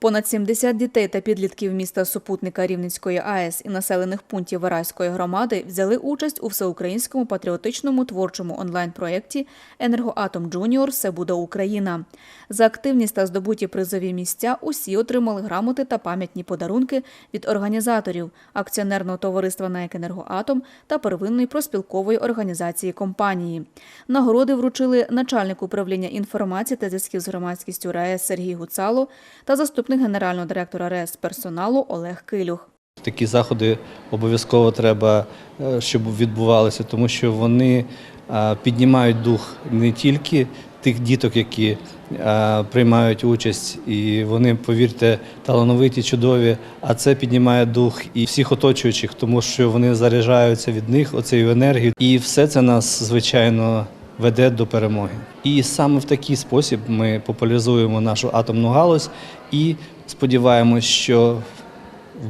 Понад 70 дітей та підлітків міста супутника Рівненської АЕС і населених пунктів Вараської громади взяли участь у всеукраїнському патріотичному творчому онлайн-проєкті «Енергоатом Джуніор. Все буде Україна». За активність та здобуті призові місця усі отримали грамоти та пам'ятні подарунки від організаторів акціонерного товариства «НАЕК Енергоатом» та первинної проспілкової організації компанії. Нагороди вручили начальник управління інформації та зв'язків з громадськістю РаЕС Сергій Гуцало та заступник генерального директора РаЕС персоналу Олег Килюх. Такі заходи обов'язково треба, е, щоб відбувалися, тому що вони е, піднімають дух не тільки тих діток, які е, приймають участь, і вони, повірте, талановиті, чудові, а це піднімає дух і всіх оточуючих, тому що вони заряджаються від них оцею енергією. І все це нас, звичайно, веде до перемоги. І саме в такий спосіб ми популяризуємо нашу атомну галузь і сподіваємось, що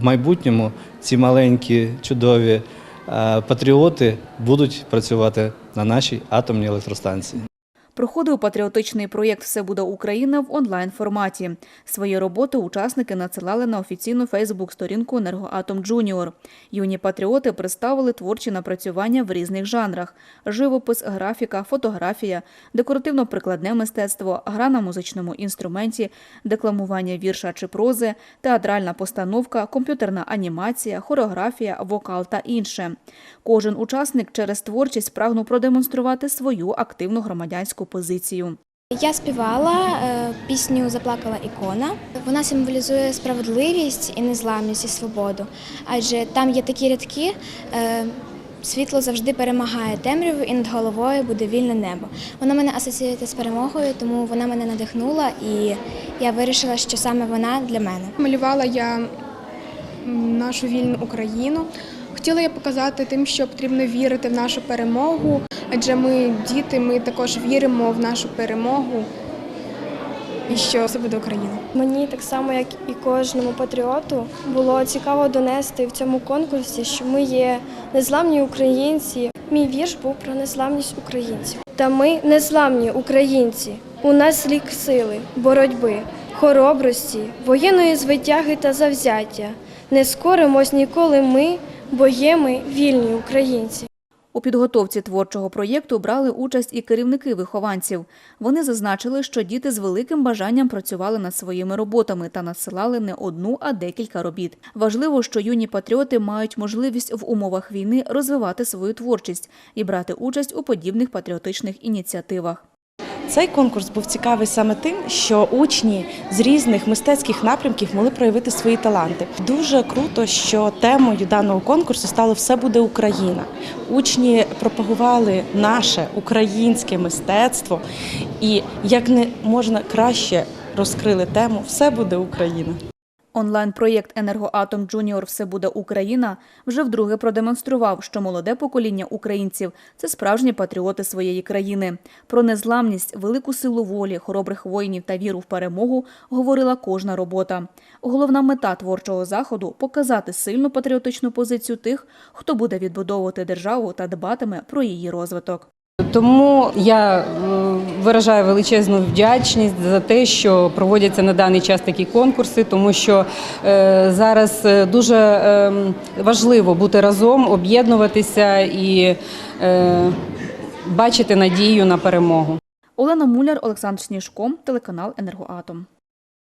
в майбутньому ці маленькі чудові е, патріоти будуть працювати на нашій атомній електростанції. Проходив патріотичний проєкт Все буде Україна в онлайн форматі. Свої роботи учасники надсилали на офіційну Фейсбук-сторінку Енергоатом Джуніор. Юні патріоти представили творчі напрацювання в різних жанрах: живопис, графіка, фотографія, декоративно-прикладне мистецтво, гра на музичному інструменті, декламування вірша чи прози, театральна постановка, комп'ютерна анімація, хореографія, вокал та інше. Кожен учасник через творчість прагнув продемонструвати свою активну громадянську позицію. Я співала е, пісню Заплакала ікона. Вона символізує справедливість і незламність і свободу. Адже там є такі рядки. е, Світло завжди перемагає темряву, і над головою буде вільне небо. Вона мене асоціює з перемогою, тому вона мене надихнула, і я вирішила, що саме вона для мене. Малювала я нашу вільну Україну. Хотіла я показати тим, що потрібно вірити в нашу перемогу, адже ми діти, ми також віримо в нашу перемогу і що все буде Україна. Мені так само, як і кожному патріоту, було цікаво донести в цьому конкурсі, що ми є незламні українці. Мій вірш був про незламність українців. Та ми незламні українці. У нас рік сили, боротьби, хоробрості, воєнної звитяги та завзяття. Не скоримось ніколи ми, бо є ми вільні українці. У підготовці творчого проєкту брали участь і керівники вихованців. Вони зазначили, що діти з великим бажанням працювали над своїми роботами та надсилали не одну, а декілька робіт. Важливо, що юні патріоти мають можливість в умовах війни розвивати свою творчість і брати участь у подібних патріотичних ініціативах. Цей конкурс був цікавий саме тим, що учні з різних мистецьких напрямків могли проявити свої таланти. Дуже круто, що темою даного конкурсу стало Все буде Україна. Учні пропагували наше українське мистецтво і як не можна краще розкрили тему Все буде Україна. Онлайн-проєкт «Енергоатом Джуніор. Все буде Україна» вже вдруге продемонстрував, що молоде покоління українців – це справжні патріоти своєї країни. Про незламність, велику силу волі, хоробрих воїнів та віру в перемогу говорила кожна робота. Головна мета творчого заходу – показати сильну патріотичну позицію тих, хто буде відбудовувати державу та дбатиме про її розвиток. Тому я е, виражаю величезну вдячність за те, що проводяться на даний час такі конкурси, тому що е, зараз е, дуже е, важливо бути разом, об'єднуватися і бачити надію на перемогу. Олена Муляр, Олександр Сніжко, телеканал «Енергоатом».